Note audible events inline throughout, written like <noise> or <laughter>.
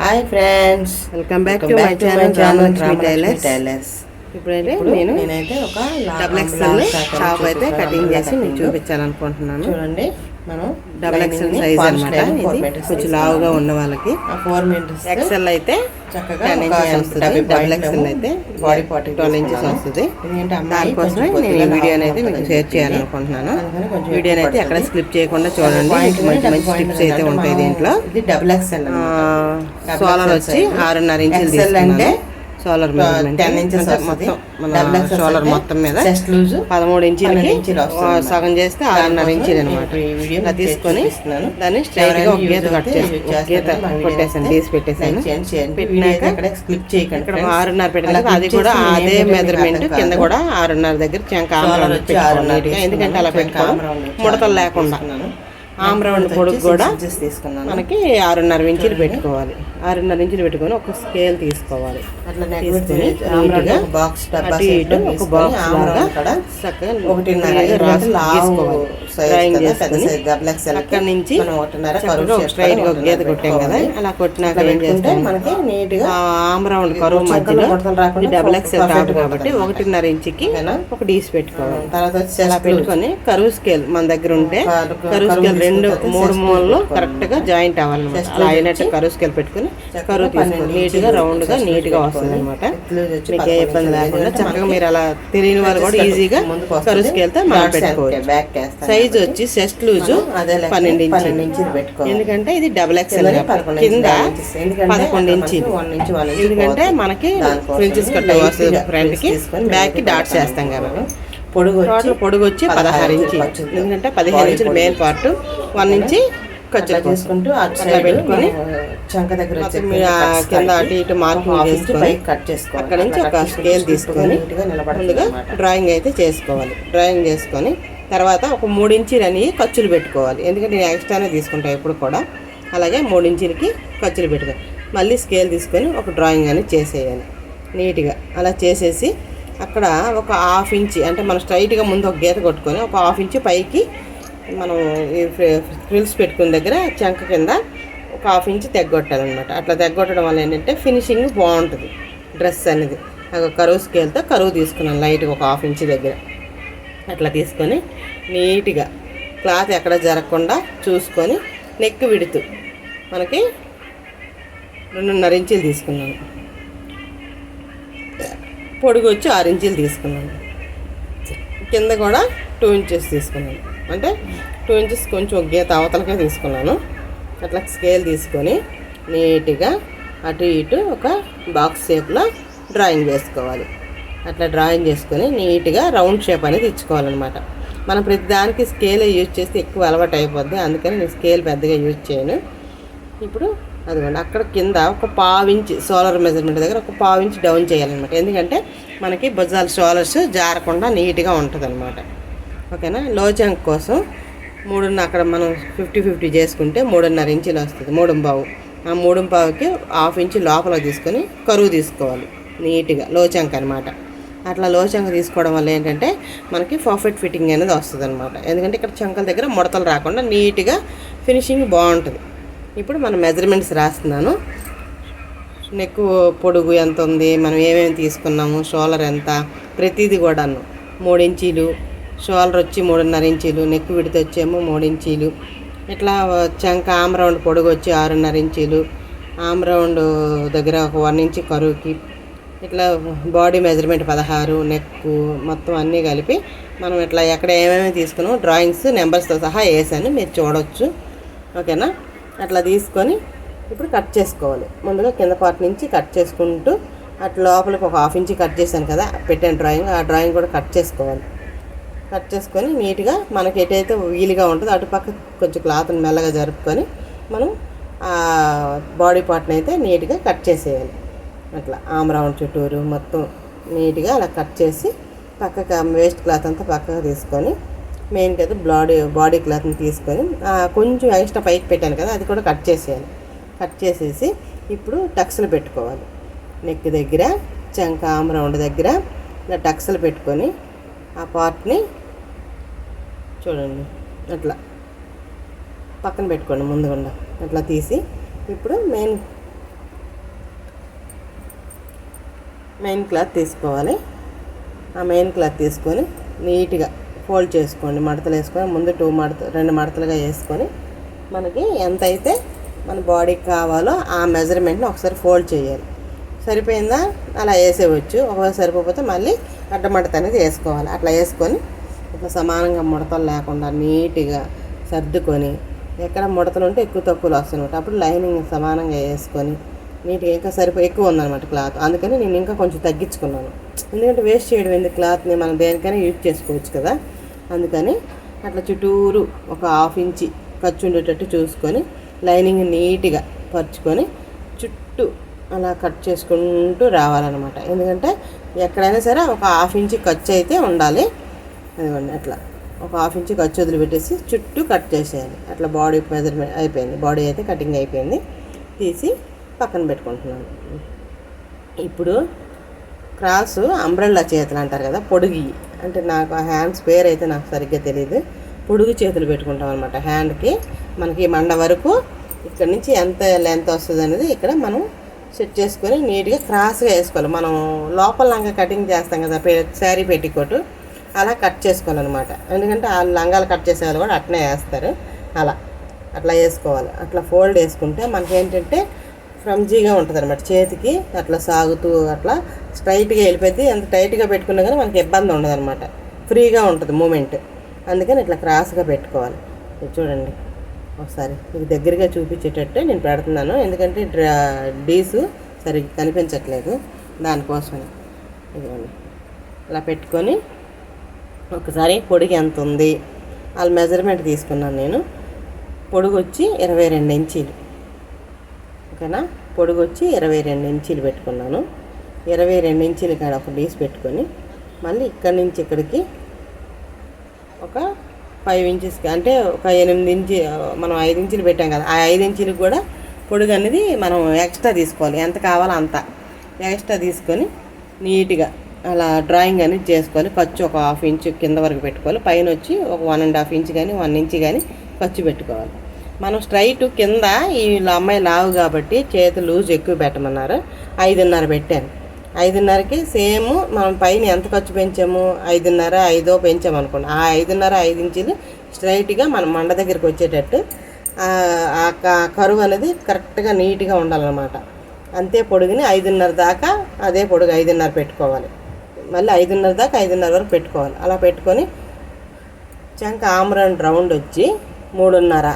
Hi friends welcome back to my channel tailors tailors ఇప్పుడైతే ఇప్పుడు నేను నేనైతే ఒక డబుల్ ఎక్స్ఎల్ షాప్ అయితే కటింగ్ చేసి మీకు చూపించాలనుకుంటున్నాను. చూడండి. మనం డబుల్ ఎక్స్ఎల్ సైజ్ అనమాట ఇది. కొంచెం లావుగా ఉన్న వాళ్ళకి. ఫోర్ మీటర్స్ ఎక్స్ఎల్ అయితే చక్కగా డబుల్ ఎక్స్ఎల్ అయితే బాడీ పార్ట్ ట్వెల్వ్ ఇంచెస్ వస్తుంది. దానికోసమే కొంచెం నేను ఈ వీడియోని అయితే మీకు షేర్. చేయాలనుకుంటున్నాను. వీడియోని అయితే ఎక్కడ. స్కిప్ చేయకుండా చూడండి. మంచి మంచి టిప్స్ అయితే ఉంటాయి దీంట్లో. డబుల్ ఎక్స్ఎల్ సోలార్ వచ్చి ఆరున్నర ఇంచులు అంటే సోలార్ టెన్ ఇంచెస్ మొత్తం మన సోలార్ మొత్తం మీద చెస్ట్ లూజ్ పదమూడు ఇంచులకి. సగం చేస్తే ఆరున్నర ఇంచులు అనమాట ఇలా తీసుకొని. దాన్ని స్ట్రైట్గా ఒక గీత కట్ చేసి గీత కొట్టేసాను తీసి పెట్టేసాను. పెట్టినాక స్కిప్ చేయకండి ఇక్కడ. ఆరున్నర క్లిక్ అది కూడా అదే మెజర్మెంట్ కింద. కూడా ఆరున్నర దగ్గర ఆరున్నర నీట్గా. ఎందుకంటే అలా. పెట్టుకోవడం ముడతలు లేకుండా. ఆమ్రౌండ్ పొడుగు కూడా తీసుకున్నాను మనకి ఆరున్నర ఇంచులు పెట్టుకోవాలి ఆరున్నర ఇంచులు పెట్టుకొని ఒక స్కేల్ తీసుకోవాలి అట్లా బాక్స్ అటు ఇటు ఒక బాక్స్ లాగా చక్కగా ఒకటిన్నర నీట్గా ఎందుకంటే రాసి లావు గీసుకోవాలి. size డ్రాయింగ్ చేసుకొని అక్కడి నుంచి స్ట్రైట్గా గీత కొట్టాం కదా. అలా కొట్టినాక ఏం చేస్తాం మనకి నీట్గా ఆమ్రౌండ్ కరువు మధ్యలో డబుల్ టాప్గా కాబట్టి ఒకటిన్నర ఇంచుకి? ఒక డీస్ పెట్టుకోవాలి తర్వాత వచ్చి. పెట్టుకొని కరువు స్కేల్ మన దగ్గర ఉంటే కరువు స్కేల్ రెండు మూడు మూలలో పెట్టుకోవాలి. కరెక్ట్గా జాయింట్ అవ్వాలన్నమాట అలా అయినట్టు వచ్చి కరువు స్కేల్ పెట్టుకుని కరువు తీసుకొని నీట్ ఇంచులు గా రౌండ్గా chest నీట్గా పెట్టుకొని వస్తుంది అనమాట మీకు ఏ ఇబ్బంది. లేకుండా చక్కగా మీరు అలా తెలియని వాళ్ళు కూడా ఈజీగా ముందుకు కరువు వస్తుంది. స్కేల్తో మనం పెట్టుకోవచ్చు సైజ్ వచ్చి చెస్ట్ లూజ్ పన్నెండు ఇంచులు పెట్టుకోవాలి. ఎందుకంటే ఇది డబుల్ ఎక్స్ఎల్ పదకొండు కింద పదకొండు ఇంచులు ఎందుకంటే. మనకి ఫ్రించెస్ కట్ వస్తుంది ఫ్రంట్కి ఫ్రించ్ తీసుకొని బ్యాక్కి లైట్గా డాట్స్ వేస్తాం కాబట్టి పొడుగు పొడుగు వచ్చి పదహారు ఇంచి ఖర్చుతో. ఎందుకంటే పదిహేను ఇంచులు. మెయిన్ పార్ట్ వన్ ఇంచి ఖర్చు చేసుకుంటూ అట్లా సైడ్ పెట్టుకొని చంక దగ్గర కింద అటు ఇటు మార్కింగ్ చేసుకొని కట్ చేసుకోవాలి అక్కడ నుంచి ఒక స్కేల్ తీసుకొని ముందుగా. డ్రాయింగ్ అయితే చేసుకోవాలి డ్రాయింగ్ చేసుకొని తర్వాత ఒక మూడు ఇంచీలు అని ఖర్చులు పెట్టుకోవాలి ఎందుకంటే నేను ఎక్స్ట్రానే తీసుకుంటాను ఎప్పుడు కూడా అలాగే మూడు ఇంచీలకి ఖర్చులు పెట్టుకోవాలి మళ్ళీ స్కేల్ తీసుకొని ఒక డ్రాయింగ్ అనేది చేసేయాలి నీట్గా అలా చేసేసి అక్కడ ఒక హాఫ్ ఇంచ్ అంటే మనం స్ట్రైట్గా ముందు ఒక గీత కొట్టుకొని ఒక హాఫ్ ఇంచ్ పైకి మనం ఈ ఫ్రిల్స్ పెట్టుకున్న దగ్గర చంక కింద ఒక హాఫ్ ఇంచ్ తెగ్గొట్టాలన్నమాట. అట్లా తెగ్గొట్టడం వల్ల ఏంటంటే ఫినిషింగ్ బాగుంటుంది డ్రెస్ అనేది. ఒక కరువు స్కేల్తో కరువు తీసుకున్నాను లైట్గా ఒక హాఫ్ ఇంచ్ దగ్గర. అట్లా తీసుకొని నీట్గా క్లాత్ ఎక్కడ జరగకుండా చూసుకొని నెక్ విడుతూ మనకి రెండున్నర ఇంచులు తీసుకున్నాను పొడుగు వచ్చి ఆరు తీసుకున్నాను. కింద కూడా టూ ఇంచెస్ తీసుకున్నాను. అంటే టూ ఇంచెస్ కొంచెం ఒక గీత అవతలకే తీసుకున్నాను. అట్లా స్కేల్ తీసుకొని నీట్గా అటు ఇటు ఒక బాక్స్ షేప్లో డ్రాయింగ్ చేసుకోవాలి అట్లా డ్రాయింగ్ చేసుకొని నీట్గా రౌండ్ షేప్ అనేది ఇచ్చుకోవాలన్నమాట. మనం ప్రతి దానికి స్కేల్ యూజ్ చేస్తే ఎక్కువ అలవాటు అయిపోద్ది. అందుకని నేను స్కేల్ పెద్దగా యూజ్ చేయను. ఇప్పుడు అదిగోండి అక్కడ కింద ఒక పావించి సోలార్ మెజర్మెంట్ దగ్గర ఒక పావించి డౌన్ చేయాలన్నమాట. ఎందుకంటే మనకి భుజాల సోలర్స్ జారకుండా నీట్గా ఉంటుంది అనమాట ఓకేనా? లో జంక్ కోసం మూడున్న అక్కడ మనం ఫిఫ్టీ ఫిఫ్టీ చేసుకుంటే మూడున్నర ఇంచులు వస్తుంది మూడుంబావు ఆ మూడుంబావుకి హాఫ్ ఇంచు లోపల తీసుకొని కరువు తీసుకోవాలి నీట్గా. లో చంక్ అనమాట అట్లా లో చంక తీసుకోవడం వల్ల ఏంటంటే మనకి పర్ఫెక్ట్ ఫిట్టింగ్ అనేది వస్తుంది అనమాట ఎందుకంటే ఇక్కడ చంకల దగ్గర ముడతలు రాకుండా నీట్గా ఫినిషింగ్ బాగుంటుంది. ఇప్పుడు మనం మెజర్మెంట్స్ రాస్తున్నాను. నెక్ పొడుగు ఎంత ఉంది మనం ఏమేమి తీసుకున్నాము షోలర్ ఎంత ప్రతిదీ కూడాను. మూడు ఇంచీలు షోల్డర్ వచ్చి మూడున్నర ఇంచీలు నెక్ విడితే వచ్చేమో మూడు ఇంచీలు. ఇట్లా చంక ఆమ్ రౌండ్ పొడుగు వచ్చి ఆరున్నర ఇంచీలు. ఆమ్ రౌండ్ దగ్గర ఒక వన్ ఇంచ్ కరువుకి. ఇట్లా బాడీ మెజర్మెంట్ పదహారు నెక్ మొత్తం అన్నీ కలిపి మనం ఇట్లా ఎక్కడ ఏమేమి తీసుకున్నామో డ్రాయింగ్స్ నెంబర్స్తో సహా వేసాను. మీరు చూడవచ్చు ఓకేనా? అట్లా తీసుకొని ఇప్పుడు కట్ చేసుకోవాలి. ముందుగా కింద పార్ట్ నుంచి కట్ చేసుకుంటూ అట్లా లోపలికి ఒక హాఫ్ ఇంచి కట్ చేశాను కదా పెట్టాను డ్రాయింగ్ ఆ డ్రాయింగ్ కూడా కట్ చేసుకోవాలి. కట్ చేసుకొని నీట్గా మనకి ఎటైతే వీలుగా ఉంటుందో అటుపక్క కొంచెం క్లాత్ని మెల్లగా జరుపుకొని మనం ఆ బాడీ పార్ట్ని అయితే నీట్గా కట్ చేసేయాలి. అట్లా ఆమ్రౌండ్ చుట్టూరు మొత్తం నీట్గా అలా కట్ చేసి పక్కకు వేస్ట్ క్లాత్ అంతా పక్కకు తీసుకొని మెయిన్గా అయితే బాడీ బాడీ క్లాత్ని తీసుకొని కొంచెం ఎక్స్ట్రా పైకి పెట్టాను కదా అది కూడా కట్ చేసేయాలి. కట్ చేసేసి ఇప్పుడు టక్స్లు పెట్టుకోవాలి. నెక్ దగ్గర చంక ఆమ్రౌండ్ దగ్గర ఇలా టక్స్లు పెట్టుకొని ఆ పార్ట్ని చూడండి అట్లా. పక్కన పెట్టుకోండి ముందుగుండా అట్లా తీసి ఇప్పుడు మెయిన్ మెయిన్ క్లాత్ తీసుకోవాలి. ఆ మెయిన్ క్లాత్ తీసుకొని నీట్గా ఫోల్డ్ చేసుకోండి. మడతలు వేసుకొని ముందు టూ మడత రెండు మడతలుగా వేసుకొని మనకి ఎంత అయితే మన బాడీకి కావాలో ఆ మెజర్మెంట్ని ఒకసారి ఫోల్డ్ చేయాలి. సరిపోయిందా? అలా వేసేవచ్చు ఒకవేళ సరిపోతే మళ్ళీ అడ్డ మడత అనేది వేసుకోవాలి. అట్లా వేసుకొని ఇట్లా సమానంగా ముడతలు లేకుండా నీట్గా సర్దుకొని ఎక్కడ ముడతలు ఉంటే ఎక్కువ తక్కువలు వస్తున్నాయి అప్పుడు లైనింగ్ సమానంగా వేసుకొని నీట్గా ఇంకా సరిపో ఎక్కువ ఉందన్నమాట క్లాత్ అందుకని నేను ఇంకా కొంచెం తగ్గించుకున్నాను. ఎందుకంటే వేస్ట్ చేయడం ఎందుకు? క్లాత్ని మనం దేనికైనా యూజ్ చేసుకోవచ్చు కదా. అందుకని అట్లా చుట్టూరు ఒక హాఫ్ ఇంచి ఖర్చు ఉండేటట్టు చూసుకొని లైనింగ్ నీట్గా పరుచుకొని చుట్టూ అలా కట్ చేసుకుంటూ రావాలన్నమాట. ఎందుకంటే ఎక్కడైనా సరే ఒక హాఫ్ ఇంచి ఖర్చు అయితే ఉండాలి. అదిగోండి అట్లా. ఒక హాఫ్ ఇంచి ఖర్చు వదిలిపెట్టేసి చుట్టూ కట్ చేసేయాలి. అట్లా బాడీ మెజర్మెంట్ అయిపోయింది. బాడీ అయితే కటింగ్ అయిపోయింది. తీసి పక్కన పెట్టుకుంటున్నాను. ఇప్పుడు క్రాసు అంబ్రెల్లా చేతులు అంటారు కదా పొడుగు అంటే నాకు ఆ హ్యాండ్స్ పేరు అయితే నాకు సరిగ్గా తెలియదు పొడుగు చేతులు పెట్టుకుంటాం అనమాట హ్యాండ్కి మనకి మండ వరకు ఇక్కడ నుంచి ఎంత లెంత్ వస్తుంది అనేది ఇక్కడ మనం సెట్ చేసుకొని నీట్గా క్రాస్గా వేసుకోవాలి. మనం లోపల లంగా కటింగ్ చేస్తాం కదా శారీ పెట్టికోటు. అలా కట్ చేసుకోవాలన్నమాట. ఎందుకంటే ఆ లంగాలు కట్ చేసే వాళ్ళు కూడా అట్నే వేస్తారు. అలా అట్లా వేసుకోవాలి. అట్లా ఫోల్డ్ వేసుకుంటే మనకేంటంటే ఫ్రంజీగా ఫ్రమ్జీగా ఉంటుంది అనమాట చేతికి అట్లా సాగుతూ అట్లా స్ట్రైట్గా వెళ్ళిపోతే ఎంత టైట్గా పెట్టుకున్నా కానీ మనకి ఇబ్బంది ఉండదు అనమాట ఫ్రీగా ఉంటుంది మూమెంట్. అందుకని ఇట్లా క్రాస్గా పెట్టుకోవాలి. ఇది చూడండి. ఒకసారి మీకు దగ్గరగా చూపించేటట్టు నేను పెడుతున్నాను. ఎందుకంటే డ్రా డీసు సరిగ్గా కనిపించట్లేదు. దానికోసమని. ఇదిగోండి. అలా పెట్టుకొని ఒకసారి పొడిగి ఎంత ఉంది? వాళ్ళ మెజర్మెంట్ తీసుకున్నాను నేను. పొడుగు వచ్చి ఇరవై రెండు ఇంచీలు. ఓకేనా పొడుగు వచ్చి ఇరవై రెండు ఇంచీలు పెట్టుకున్నాను. ఇరవై రెండు ఇంచీలు కాడ ఒక డీస్ పెట్టుకొని మళ్ళీ ఇక్కడి నుంచి ఇక్కడికి ఒక ఫైవ్ ఇంచెస్కి అంటే ఒక ఎనిమిది ఇంచి మనం ఐదు ఇంచులు పెట్టాం కదా ఆ ఐదు ఇంచులకు కూడా పొడుగు అనేది మనం ఎక్స్ట్రా తీసుకోవాలి. ఎంత కావాలో అంత ఎక్స్ట్రా తీసుకొని నీట్గా అలా డ్రాయింగ్ అనేది చేసుకోవాలి. ఖర్చు ఒక హాఫ్ ఇంచ్ కింద వరకు పెట్టుకోవాలి. పైన వచ్చి ఒక వన్ అండ్ హాఫ్ ఇంచ్ కానీ వన్ ఇంచ్ కానీ ఖర్చు పెట్టుకోవాలి. మనం స్ట్రైట్ కింద ఈ అమ్మాయి లావు కాబట్టి చేతి లూజ్ ఎక్కువ పెట్టమన్నారు. ఐదున్నర పెట్టాను. ఐదున్నరకి సేమ్ మనం పైన ఎంత ఖర్చు పెంచాము? ఐదున్నర ఐదో పెంచాము అనుకోండి. ఆ ఐదున్నర ఐదు ఇంచులు స్ట్రైట్గా మన మండ దగ్గరికి వచ్చేటట్టు ఆ- కరువు అనేది కరెక్ట్గా నీట్గా ఉండాలన్నమాట. అంతే పొడుగుని ఐదున్నర దాకా అదే పొడుగు ఐదున్నర పెట్టుకోవాలి. మళ్ళీ ఐదున్నర దాకా ఐదున్నర వరకు పెట్టుకోవాలి. అలా పెట్టుకొని చంక ఆమ్రన్ రౌండ్ వచ్చి మూడున్నర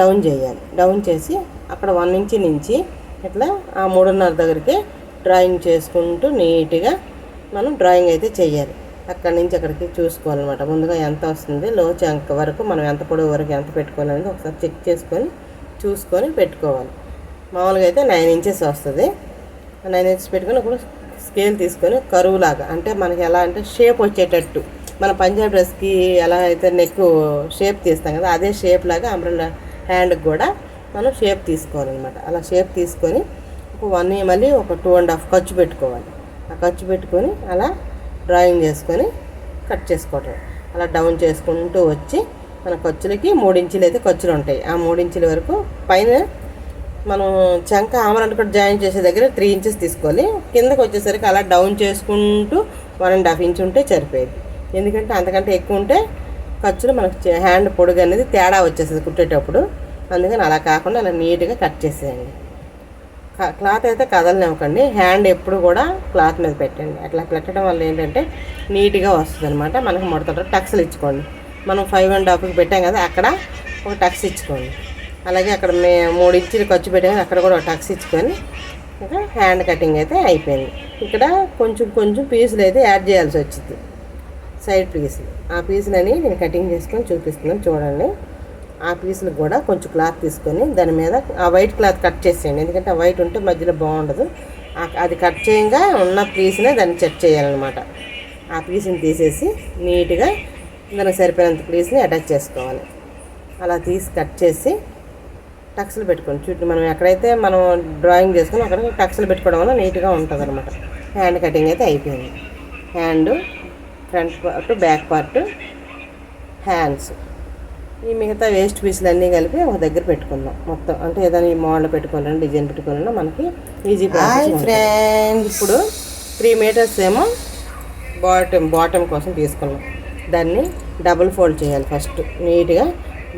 డౌన్ చేయాలి. డౌన్ చేసి అక్కడ వన్ ఇంచ్ నుంచి ఇట్లా ఆ మూడున్నర దగ్గరికి డ్రాయింగ్ చేసుకుంటూ నీట్గా మనం డ్రాయింగ్ అయితే చేయాలి. అక్కడి నుంచి అక్కడికి చూసుకోవాలన్నమాట. ముందుగా ఎంత వస్తుంది లో చంక వరకు మనం ఎంత పొడవు వరకు ఎంత పెట్టుకోవాలనేది ఒకసారి చెక్ చేసుకొని చూసుకొని పెట్టుకోవాలి. మామూలుగా అయితే నైన్ ఇంచెస్ వస్తుంది. నైన్ ఇంచెస్ పెట్టుకొని ఇప్పుడు స్కేల్ తీసుకొని కరువులాగా అంటే మనకి ఎలా అంటే షేప్ వచ్చేటట్టు. మన పంజాబ్ డ్రెస్కి ఎలా అయితే నెక్ షేప్ తీస్తాం కదా అదే షేప్ లాగా అంబ్రెల్లా హ్యాండ్కి కూడా మనం షేప్ తీసుకోవాలన్నమాట. అలా షేప్ తీసుకొని ఒక వన్ మళ్ళీ ఒక టూ అండ్ హాఫ్ ఖర్చు పెట్టుకోవాలి. ఆ ఖర్చు పెట్టుకొని అలా డ్రాయింగ్ చేసుకొని కట్ చేసుకోవటం. అలా డౌన్ చేసుకుంటూ వచ్చి మన ఖర్చులకి మూడించులు అయితే ఖర్చులు ఉంటాయి. ఆ మూడించుల వరకు పైన మనం చంక ఆమరంట కూడా జాయిన్ చేసే దగ్గర త్రీ ఇంచెస్ తీసుకోవాలి. కిందకు వచ్చేసరికి అలా డౌన్ చేసుకుంటూ వన్ అండ్ హాఫ్ ఇంచ్ ఉంటే సరిపోయేది. ఎందుకంటే అంతకంటే ఎక్కువ ఉంటే ఖర్చులు మనకు హ్యాండ్ పొడుగు అనేది తేడా వచ్చేస్తుంది కుట్టేటప్పుడు. అందుకని అలా కాకుండా అలా నీట్గా కట్ చేసేయండి. క్లాత్ అయితే కదలనివ్వకండి. హ్యాండ్ ఎప్పుడు కూడా క్లాత్ మీద పెట్టండి. అట్లా పెట్టడం వల్ల ఏంటంటే నీట్గా వస్తుంది అనమాట మనకు ముడతలు టక్స్లు ఇచ్చుకోండి. మనం ఫైవ్ అండ్ హాఫ్కి పెట్టాం కదా అక్కడ ఒక టక్స్ ఇచ్చుకోండి. అలాగే అక్కడ మే మూడు ఇంచులు ఖర్చు పెట్టాం కదా, అక్కడ కూడా ఒక టక్స్ ఇచ్చుకొని ఇంకా హ్యాండ్ కటింగ్ అయితే అయిపోయింది. ఇక్కడ కొంచెం కొంచెం పీసులు అయితే యాడ్ చేయాల్సి వచ్చింది. సైడ్ పీసులు ఆ పీసులని నేను కటింగ్ చేసుకొని చూపిస్తున్నాను చూడండి. ఆ పీసులు కూడా కొంచెం క్లాత్ తీసుకొని దాని మీద ఆ వైట్ క్లాత్ కట్ చేసేయండి. ఎందుకంటే ఆ వైట్ ఉంటే మధ్యలో బాగుండదు. అది కట్ చేయంగా ఉన్న పీస్నే దాన్ని చెక్ చేయాలన్నమాట. ఆ పీస్ని తీసేసి నీట్గా దానికి సరిపోయినంత పీస్ని అటాచ్ చేసుకోవాలి. అలా తీసి కట్ చేసి టక్స్లు పెట్టుకోండి. చుట్టూ మనం ఎక్కడైతే మనం డ్రాయింగ్ చేసుకుని అక్కడ టక్స్లు పెట్టుకోవడం వల్ల నీట్గా ఉంటుంది అనమాట హ్యాండ్ కటింగ్ అయితే అయిపోయింది. Hand front part back part hands. ఈ మిగతా వేస్ట్ పీసులు అన్నీ కలిపి ఒక దగ్గర పెట్టుకుందాం. మొత్తం అంటే ఏదైనా ఈ మోడల్ పెట్టుకోవాలన్నా డిజైన్ పెట్టుకోవాలన్నా మనకి ఈజీ ప్రాసెస్ ఫ్రెండ్స్ ఇప్పుడు త్రీ మీటర్స్ ఏమో బాటమ్ బాటమ్ కోసం తీసుకున్నాం దాన్ని డబుల్ ఫోల్డ్ చేయాలి ఫస్ట్. నీట్గా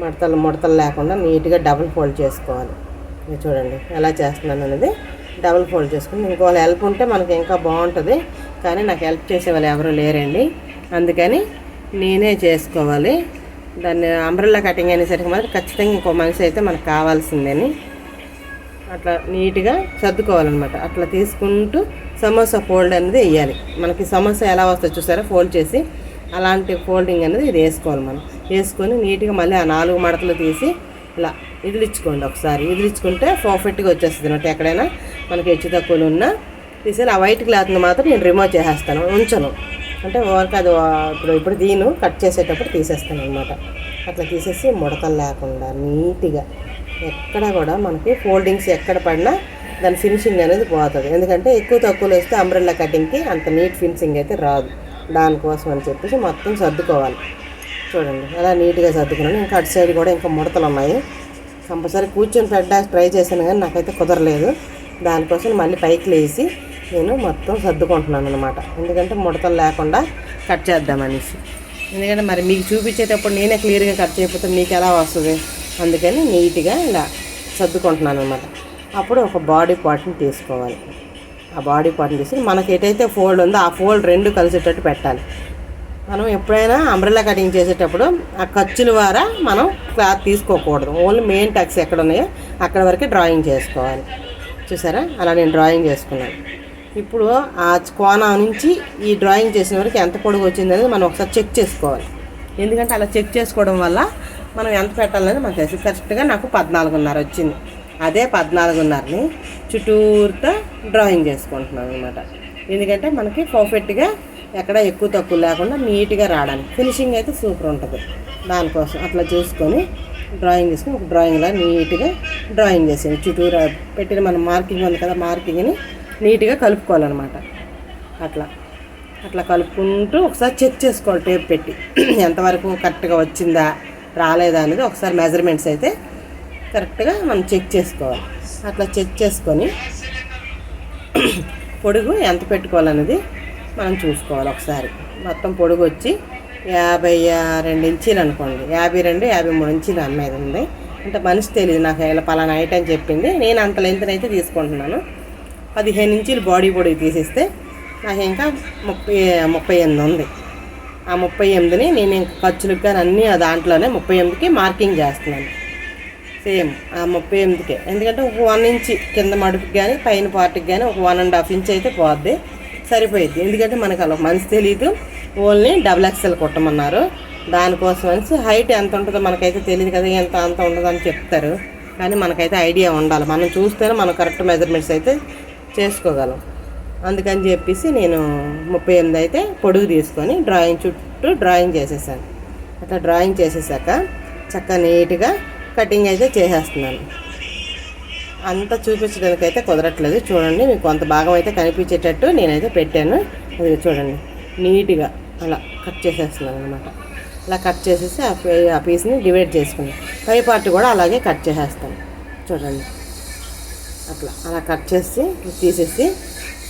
మడతలు ముడతలు లేకుండా నీట్గా డబుల్ ఫోల్డ్ చేసుకోవాలి. ఇది చూడండి ఎలా చేస్తున్నాను అనేది. డబుల్ ఫోల్డ్ చేసుకుని ఇంకోళ్ళ హెల్ప్ ఉంటే మనకి ఇంకా బాగుంటుంది. కానీ నాకు హెల్ప్ చేసే వాళ్ళు ఎవరు లేరండి. అందుకని నేనే చేసుకోవాలి. దాన్ని అంబ్రెల్లా కటింగ్ అనేసరికి మాత్రం ఖచ్చితంగా ఇంకో మనిషి అయితే మనకు కావాల్సిందని. అట్లా నీట్గా సర్దుకోవాలన్నమాట. అట్లా తీసుకుంటూ సమోసా ఫోల్డ్ అనేది వేయాలి. మనకి సమోసా ఎలా వస్తుందో చూసారా? ఫోల్డ్ చేసి అలాంటి ఫోల్డింగ్ అనేది ఇది వేసుకోవాలి మనం. వేసుకొని నీట్గా మళ్ళీ ఆ నాలుగు మడతలు తీసి ఇలా ఇదిలిచ్చుకోండి ఒకసారి. ఇదిలిచ్చుకుంటే పర్ఫెక్ట్గా వచ్చేస్తుంది అనమాట ఎక్కడైనా. మనకి హెచ్చు తక్కువలు ఉన్నా తీసేసి ఆ వైట్ క్లాత్ని మాత్రం నేను రిమూవ్ చేసేస్తాను ఉంచను. అంటే వర్క్ అది ఇప్పుడు ఇప్పుడు దీను కట్ చేసేటప్పుడు తీసేస్తాను అనమాట అట్లా తీసేసి ముడతలు లేకుండా నీట్గా ఎక్కడ కూడా మనకి ఫోల్డింగ్స్ ఎక్కడ పడినా దాని ఫినిషింగ్ అనేది పోతుంది. ఎందుకంటే ఎక్కువ తక్కువలు వస్తే అంబ్రెల్లా కటింగ్కి అంత నీట్ ఫినిషింగ్ అయితే రాదు. దానికోసం అని చెప్పేసి మొత్తం సర్దుకోవాలి. చూడండి అలా నీట్గా సర్దుకున్నాను. ఇంకా అటు సైడ్ కూడా ఇంకా ముడతలు ఉన్నాయి. కంపల్సరీ కూర్చొని పెట్టడానికి ట్రై చేశాను కానీ నాకైతే కుదరలేదు. దానికోసం మళ్ళీ పైకి లేచి నేను మొత్తం సర్దుకుంటున్నాను అనమాట ఎందుకంటే ముడతలు లేకుండా కట్ చేద్దామనేసి. ఎందుకంటే మరి మీకు చూపించేటప్పుడు నేనే క్లియర్గా కట్ చేయకపోతే మీకు ఎలా వస్తుంది? అందుకని నీట్గా ఇలా సర్దుకుంటున్నాను అనమాట అప్పుడు ఒక బాడీ పార్ట్ని తీసుకోవాలి. ఆ బాడీ పార్ట్ని తీసుకుని మనకి ఎటైతే ఫోల్డ్ ఉందో ఆ ఫోల్డ్ రెండు కలిసేటట్టు పెట్టాలి. మనం ఎప్పుడైనా అంబ్రెల్లా కటింగ్ చేసేటప్పుడు ఆ ఖర్చుల ద్వారా మనం క్లాత్ తీసుకోకూడదు. ఓన్లీ మెయిన్ టక్స్ ఎక్కడ ఉన్నాయో అక్కడ వరకే డ్రాయింగ్ చేసుకోవాలి. చూసారా? అలా నేను డ్రాయింగ్ చేసుకున్నాను. ఇప్పుడు ఆ కోణం నుంచి ఈ డ్రాయింగ్ చేసిన వరకు ఎంత పొడుగు వచ్చింది అనేది మనం ఒకసారి చెక్ చేసుకోవాలి. ఎందుకంటే అలా చెక్ చేసుకోవడం వల్ల మనం ఎంత పెట్టాలనేది మనకు తెలుసు. కరెక్ట్గా నాకు పద్నాలుగున్నర వచ్చింది. అదే పద్నాలుగున్నరని చుట్టూరుతో డ్రాయింగ్ చేసుకుంటున్నాను అనమాట ఎందుకంటే మనకి పర్ఫెక్ట్గా ఎక్కడ ఎక్కువ తక్కువ లేకుండా నీట్గా రావడానికి. ఫినిషింగ్ అయితే సూపర్ ఉంటుంది. దానికోసం అట్లా చూసుకొని డ్రాయింగ్ చేసుకొని ఒక డ్రాయింగ్లా నీట్గా డ్రాయింగ్ చేసేది చుట్టూరా పెట్టిన మన మార్కింగ్ ఉంది కదా మార్కింగ్ని నీట్గా కలుపుకోవాలన్నమాట. అట్లా. అట్లా కలుపుకుంటూ ఒకసారి చెక్ చేసుకోవాలి టేప్ పెట్టి. <clears throat> ఎంతవరకు కరెక్ట్గా వచ్చిందా రాలేదా అనేది ఒకసారి మెజర్మెంట్స్ అయితే కరెక్ట్గా మనం చెక్ చేసుకోవాలి. అట్లా చెక్ చేసుకొని <clears throat> పొడుగు ఎంత పెట్టుకోవాలనేది మనం చూసుకోవాలి ఒకసారి. మొత్తం పొడుగు వచ్చి యాభై రెండు ఇంచీలు అనుకోండి. యాభై రెండు యాభై మూడు ఇంచీలు అమ్మేది ఉంది. అంటే మనిషి తెలియదు నాకు ఇలా పలానా ఐటమ్ అని చెప్పింది. నేను అంత లెంత్నైతే అయితే తీసుకుంటున్నాను. పదిహేను ఇంచీలు బాడీ పొడిగి తీసేస్తే నాకు ఇంకా ముప్పై ముప్పై ఎనిమిది ఉంది. ఆ ముప్పై ఎనిమిదిని నేను ఇంకా ఖర్చులకు కానీ అన్నీ ఆ దాంట్లోనే ముప్పై ఎనిమిదికి మార్కింగ్ చేస్తున్నాను. సేమ్ ఆ ముప్పై ఎనిమిదికే. ఎందుకంటే ఒక వన్ ఇంచ్ కింద మడుపుకి కానీ పైన పార్ట్కి కానీ ఒక వన్ అండ్ హాఫ్ ఇంచ్ అయితే పోద్ది. సరిపోయిద్ది. ఎందుకంటే మనకు అలా మనసు తెలియదు. ఓన్లీ డబుల్ ఎక్స్ఎల్ కుట్టమన్నారు. దానికోసం అనేసి హైట్ ఎంత ఉంటుందో మనకైతే తెలియదు కదా ఎంత అంత ఉండదని చెప్తారు. కానీ మనకైతే ఐడియా ఉండాలి. మనం చూస్తేనే మనం కరెక్ట్ మెజర్మెంట్స్ అయితే చేసుకోగలం. అందుకని చెప్పేసి నేను ముప్పై ఎనిమిది అయితే పొడుగు తీసుకొని డ్రాయింగ్ చుట్టూ డ్రాయింగ్ చేసేసాను. అట్లా డ్రాయింగ్ చేసేసాక చక్కగా నీట్గా కటింగ్ అయితే చేసేస్తున్నాను. అంత చూపించడానికి అయితే కుదరట్లేదు. చూడండి మీకు కొంత భాగం అయితే కనిపించేటట్టు నేనైతే పెట్టాను. అది చూడండి నీట్గా అలా కట్ చేసేస్తున్నాను అనమాట అలా కట్ చేసేసి ఆ ఆ పీస్ని డివైడ్ చేసుకుని పై పార్ట్ కూడా అలాగే కట్ చేసేస్తాను. చూడండి. అట్లా అలా కట్ చేసి తీసేసి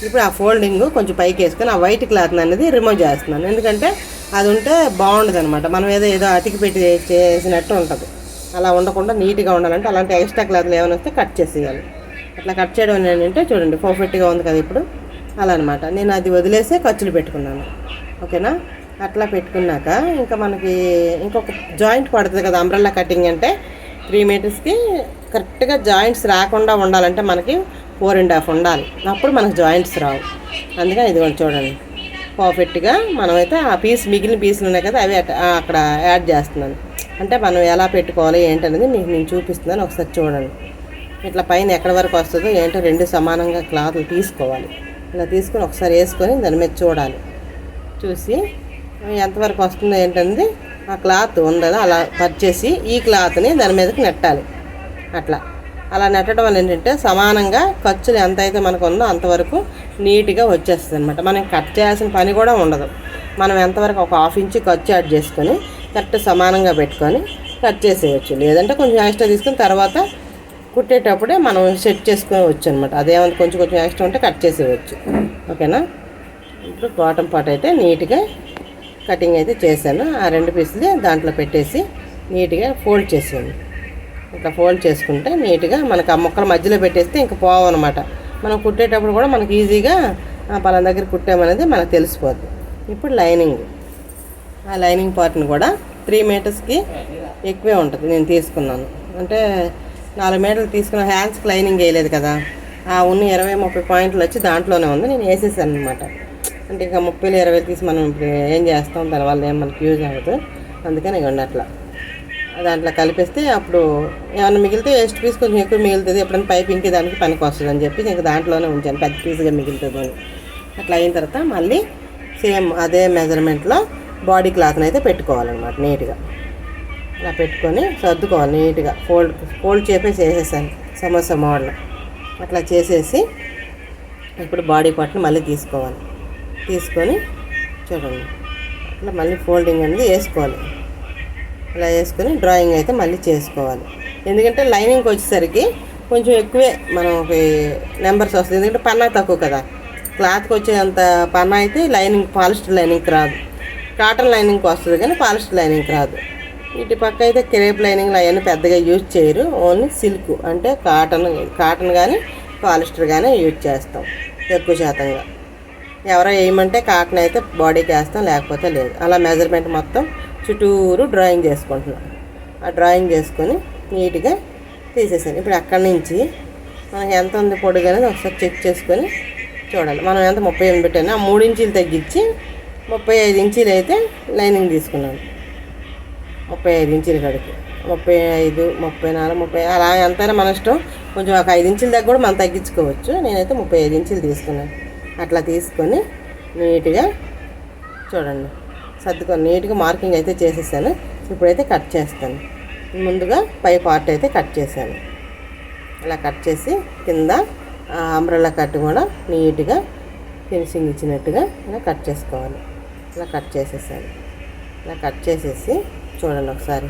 ఇప్పుడు ఆ ఫోల్డింగ్ కొంచెం పైకి వేసుకొని ఆ వైట్ క్లాత్ అనేది రిమూవ్ చేస్తున్నాను. ఎందుకంటే అది ఉంటే బాగుండదు అనమాట మనం ఏదో ఏదో అతికి పెట్టి చేసినట్టు ఉంటుంది. అలా ఉండకుండా నీట్గా ఉండాలంటే అలాంటి ఎక్స్ట్రా క్లాత్లు ఏమైనా వస్తే కట్ చేసేయాలి. అట్లా కట్ చేయడం ఏంటంటే చూడండి పర్ఫెక్ట్గా ఉంది కదా ఇప్పుడు. అలా అనమాట నేను అది వదిలేసే ఖర్చులు పెట్టుకున్నాను. ఓకేనా? అట్లా పెట్టుకున్నాక ఇంకా మనకి ఇంకొక జాయింట్ పడుతుంది కదా అంబ్రెల్లా కటింగ్ అంటే త్రీ మీటర్స్కి కరెక్ట్గా జాయింట్స్ రాకుండా ఉండాలంటే మనకి ఫోర్ అండ్ హాఫ్ ఉండాలి. అప్పుడు మనకు జాయింట్స్ రావు. అందుకని ఇది కూడా చూడండి పర్ఫెక్ట్గా మనమైతే ఆ పీస్ మిగిలిన పీసులు ఉన్నాయి కదా అవి అక్కడ యాడ్ చేస్తున్నాను. అంటే మనం ఎలా పెట్టుకోవాలి ఏంటనేది మీకు నేను చూపిస్తున్నాను. ఒకసారి చూడండి. ఇట్లా పైన ఎక్కడి వరకు వస్తుందో ఏంటో రెండు సమానంగా క్లాత్లు తీసుకోవాలి. ఇలా తీసుకొని ఒకసారి వేసుకొని దాని మీద చూడాలి. చూసి ఎంతవరకు వస్తుందో ఏంటంది? ఆ క్లాత్ ఉండదు అలా కట్ చేసి ఈ క్లాత్ని దాని మీదకి నెట్టాలి. అట్లా. అలా నెట్టడం వల్ల ఏంటంటే సమానంగా ఖర్చులు ఎంత అయితే మనకు ఉందో అంతవరకు నీట్గా వచ్చేస్తుంది అనమాట మనం కట్ చేయాల్సిన పని కూడా ఉండదు. మనం ఎంతవరకు ఒక హాఫ్ ఇంచ్ ఖర్చు యాడ్ చేసుకొని కరెక్ట్ సమానంగా పెట్టుకొని కట్ చేసేయచ్చు. లేదంటే కొంచెం ఎక్స్ట్రా తీసుకుని తర్వాత కుట్టేటప్పుడే మనం సెట్ చేసుకోవచ్చు అనమాట అదేమంటే కొంచెం కొంచెం ఎక్స్ట్రా ఉంటే కట్ చేసేయచ్చు. ఓకేనా? ఇప్పుడు బాటమ్ పార్ట్ అయితే నీట్గా కటింగ్ అయితే చేశాను. ఆ రెండు పీసులు దాంట్లో పెట్టేసి నీట్గా ఫోల్డ్ చేసాను ఇట్లా ఫోల్డ్ చేసుకుంటే నీట్గా మనకు ఆ మొక్కల మధ్యలో పెట్టేస్తే ఇంక పోవన్నమాట మనం కుట్టేటప్పుడు కూడా మనకు ఈజీగా ఆ దగ్గర కుట్టామనేది మనకు తెలిసిపోద్ది. ఇప్పుడు లైనింగ్. ఆ లైనింగ్ పార్ట్ని కూడా త్రీ మీటర్స్కి ఎక్కువే ఉంటుంది నేను తీసుకున్నాను. అంటే నాలుగు మీటర్లు తీసుకున్న హ్యాండ్స్కి లైనింగ్ వేయలేదు కదా. ఆ ఉన్న ఇరవై ముప్పై పాయింట్లు వచ్చి దాంట్లోనే ఉంది. నేను వేసేసాను అనమాట అంటే ఇంకా ముప్పైలు ఇరవై తీసి మనం ఇప్పుడు ఏం చేస్తాం దానివల్ల ఏం మనకి యూజ్ అవ్వదు. అందుకని ఇవ్వండి అట్లా. దాంట్లో కలిపేస్తే అప్పుడు ఏమైనా మిగిలితే వేస్ట్ పీస్ కొంచెం ఎక్కువ మిగులుతుంది. ఎప్పుడైనా పైపింగ్కి దానికి పనికి వస్తుంది అని చెప్పి ఇంకా దాంట్లోనే ఉంచాను. పెద్ద పీస్గా మిగులుతుంది అని. అట్లా అయిన తర్వాత మళ్ళీ సేమ్ అదే మెజర్మెంట్లో బాడీ క్లాత్ని అయితే పెట్టుకోవాలన్నమాట నీట్గా. అలా పెట్టుకొని సర్దుకోవాలి నీట్గా. ఫోల్డ్ ఫోల్డ్ చేపేసి వేసేసాను సమోసా మోడల్. అట్లా చేసేసి ఇప్పుడు బాడీ పార్ట్ని మళ్ళీ తీసుకోవాలి. తీసుకొని చూడండి. అట్లా మళ్ళీ ఫోల్డింగ్ అనేది వేసుకోవాలి. అలా వేసుకొని డ్రాయింగ్ అయితే మళ్ళీ చేసుకోవాలి. ఎందుకంటే లైనింగ్కి వచ్చేసరికి కొంచెం ఎక్కువే మనం నెంబర్స్ వస్తుంది ఎందుకంటే పన్నా తక్కువ కదా. క్లాత్కి వచ్చేంత పన్నా అయితే లైనింగ్ పాలిస్టర్ లైనింగ్కి రాదు. కాటన్ లైనింగ్కి వస్తుంది కానీ పాలిస్టర్ లైనింగ్కి రాదు. ఇటు పక్క అయితే క్రేప్ లైనింగ్లు అవన్నీ పెద్దగా యూజ్ చేయరు. ఓన్లీ సిల్క్ అంటే కాటన్ కాటన్ కానీ పాలిస్టర్ కానీ యూజ్ చేస్తాం ఎక్కువ శాతంగా. ఎవరో వేయమంటే కాటన్ అయితే బాడీకి వేస్తాం లేకపోతే లేదు. అలా మెజర్మెంట్ మొత్తం చుట్టూరు డ్రాయింగ్ చేసుకుంటున్నాం. ఆ డ్రాయింగ్ చేసుకొని నీట్గా తీసేసాను ఇప్పుడు అక్కడి నుంచి మనకి ఎంత ఉంది పొడుగు అనేది ఒకసారి చెక్ చేసుకొని చూడాలి. మనం ఎంత ముప్పై ఎనిమిది పెట్టాను ఆ మూడు ఇంచీలు తగ్గించి ముప్పై ఐదు ఇంచీలు అయితే లైనింగ్ తీసుకున్నాను ముప్పై ఐదు ఇంచీల కడుపు ముప్పై ఐదు ముప్పై నాలుగు ముప్పై అలా ఎంతైనా మన ఇష్టం. కొంచెం ఒక ఐదు ఇంచుల దగ్గర కూడా మనం తగ్గించుకోవచ్చు. నేనైతే ముప్పై ఐదు ఇంచులు తీసుకున్నాను. అట్లా తీసుకొని నీట్గా చూడండి. సర్దుకొని నీట్గా మార్కింగ్ అయితే చేసేసాను. ఇప్పుడైతే కట్ చేస్తాను. ముందుగా పై పార్ట్ అయితే కట్ చేశాను. అలా కట్ చేసి కింద అంబ్రల్లా కట్ కూడా నీట్గా ఫినిషింగ్ ఇచ్చినట్టుగా ఇలా కట్ చేసుకోవాలి. ఇలా కట్ చేసేసాను. ఇలా కట్ చేసేసి చూడండి ఒకసారి.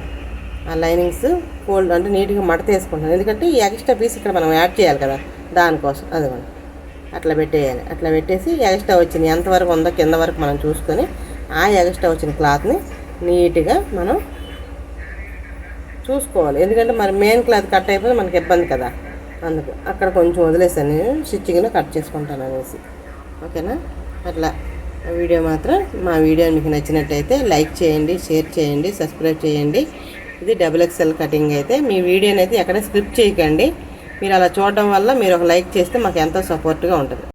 ఆ లైనింగ్స్ ఫోల్డ్ అంటే నీట్గా మడత వేసుకుంటాను. ఎందుకంటే ఈ ఎక్స్ట్రా పీస్ ఇక్కడ మనం యాడ్ చేయాలి కదా దానికోసం. అదిగోండి. అట్లా పెట్టేయాలి. అట్లా పెట్టేసి ఎగస్ట్రా వచ్చింది. ఎంతవరకు ఉందో కింద వరకు మనం చూసుకొని ఆ ఎగస్ట్రా వచ్చిన క్లాత్ని నీట్గా మనం చూసుకోవాలి. ఎందుకంటే మరి మెయిన్ క్లాత్ కట్ అయిపోతే మనకి ఇబ్బంది కదా. అందుకు అక్కడ కొంచెం వదిలేసాను నేను. స్టిచ్చింగ్లో కట్ చేసుకుంటాను అనేసి. ఓకేనా? అట్లా. వీడియో మాత్రం మా వీడియో మీకు నచ్చినట్టయితే లైక్ చేయండి షేర్ చేయండి సబ్స్క్రైబ్ చేయండి. ఇది డబుల్ ఎక్స్ఎల్ కటింగ్ అయితే మీ వీడియోని అయితే ఎక్కడ స్క్రిప్ట్ చేయకండి. మీరు అలా చూడడం వల్ల మీరు ఒక లైక్ చేస్తే మాకు ఎంతో సపోర్ట్గా ఉంటుంది.